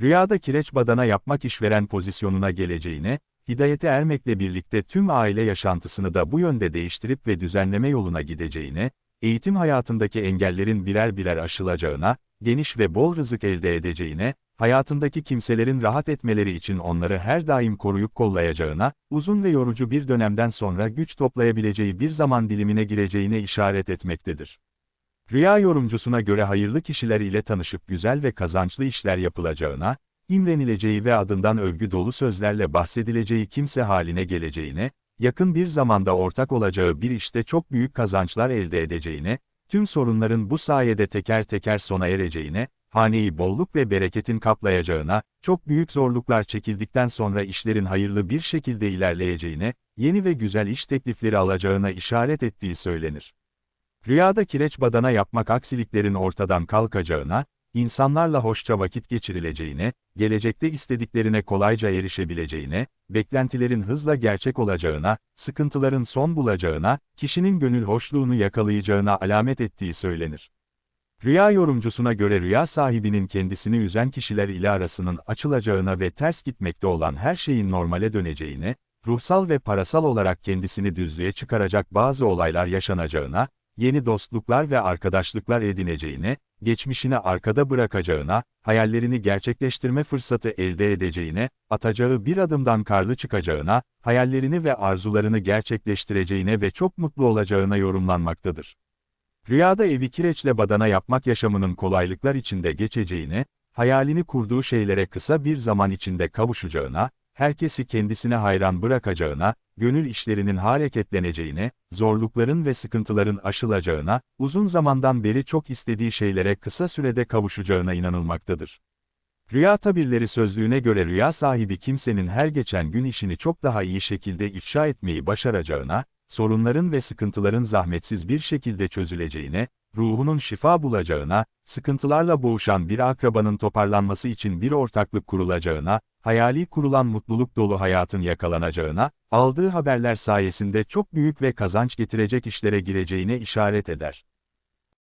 Rüyada kireç badana yapmak işveren pozisyonuna geleceğine, hidayete ermekle birlikte tüm aile yaşantısını da bu yönde değiştirip ve düzenleme yoluna gideceğine, eğitim hayatındaki engellerin birer birer aşılacağına, geniş ve bol rızık elde edeceğine, hayatındaki kimselerin rahat etmeleri için onları her daim koruyup kollayacağına, uzun ve yorucu bir dönemden sonra güç toplayabileceği bir zaman dilimine gireceğine işaret etmektedir. Rüya yorumcusuna göre hayırlı kişiler ile tanışıp güzel ve kazançlı işler yapılacağına, imrenileceği ve adından övgü dolu sözlerle bahsedileceği kimse haline geleceğine, yakın bir zamanda ortak olacağı bir işte çok büyük kazançlar elde edeceğine, tüm sorunların bu sayede teker teker sona ereceğine, haneyi bolluk ve bereketin kaplayacağına, çok büyük zorluklar çekildikten sonra işlerin hayırlı bir şekilde ilerleyeceğine, yeni ve güzel iş teklifleri alacağına işaret ettiği söylenir. Rüyada kireç badana yapmak aksiliklerin ortadan kalkacağına, insanlarla hoşça vakit geçirileceğine, gelecekte istediklerine kolayca erişebileceğine, beklentilerin hızla gerçek olacağına, sıkıntıların son bulacağına, kişinin gönül hoşluğunu yakalayacağına alamet ettiği söylenir. Rüya yorumcusuna göre rüya sahibinin kendisini üzen kişiler ile arasının açılacağına ve ters gitmekte olan her şeyin normale döneceğine, ruhsal ve parasal olarak kendisini düzlüğe çıkaracak bazı olaylar yaşanacağına, yeni dostluklar ve arkadaşlıklar edineceğine, geçmişini arkada bırakacağına, hayallerini gerçekleştirme fırsatı elde edeceğine, atacağı bir adımdan karlı çıkacağına, hayallerini ve arzularını gerçekleştireceğine ve çok mutlu olacağına yorumlanmaktadır. Rüyada evi kireçle badana yapmak yaşamının kolaylıklar içinde geçeceğine, hayalini kurduğu şeylere kısa bir zaman içinde kavuşacağına, herkesi kendisine hayran bırakacağına, gönül işlerinin hareketleneceğine, zorlukların ve sıkıntıların aşılacağına, uzun zamandan beri çok istediği şeylere kısa sürede kavuşacağına inanılmaktadır. Rüya tabirleri sözlüğüne göre rüya sahibi kimsenin her geçen gün işini çok daha iyi şekilde ifşa etmeyi başaracağına, sorunların ve sıkıntıların zahmetsiz bir şekilde çözüleceğine, ruhunun şifa bulacağına, sıkıntılarla boğuşan bir akrabanın toparlanması için bir ortaklık kurulacağına, hayali kurulan mutluluk dolu hayatın yakalanacağına, aldığı haberler sayesinde çok büyük ve kazanç getirecek işlere gireceğine işaret eder.